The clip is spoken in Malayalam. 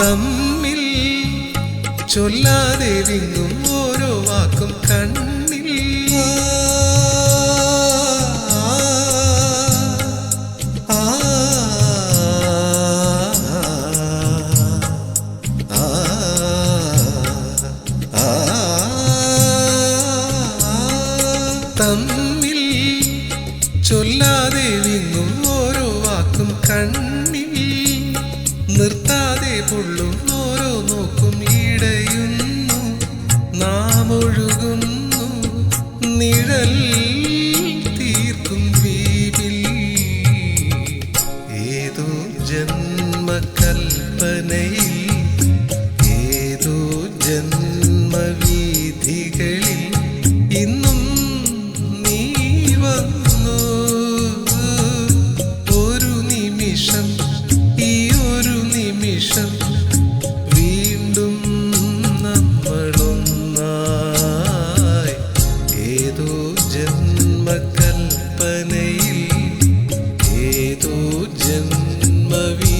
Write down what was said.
തമ്മിൽ ചൊല്ലാതെ വിങ്ങും ഓരോ വാക്കും കണ്ണിൽ. തമ്മിൽ ചൊല്ലാതെ വിങ്ങും ഓരോ വാക്കും കണ്ണിൽ. പൊള്ളും ഓരോ നോക്കും ഇടയുന്നു. നാം ഒഴുകുന്നു നിഴൽ തീർക്കും വീവിൽ. ഏതോ ജന്മകൽപ്പനയിൽ നിമിഷം വീണ്ടും നമ്മളൊന്നായി. ഏതോ ജന്മകൽപ്പനയിൽ ഏതോ ജന്മവി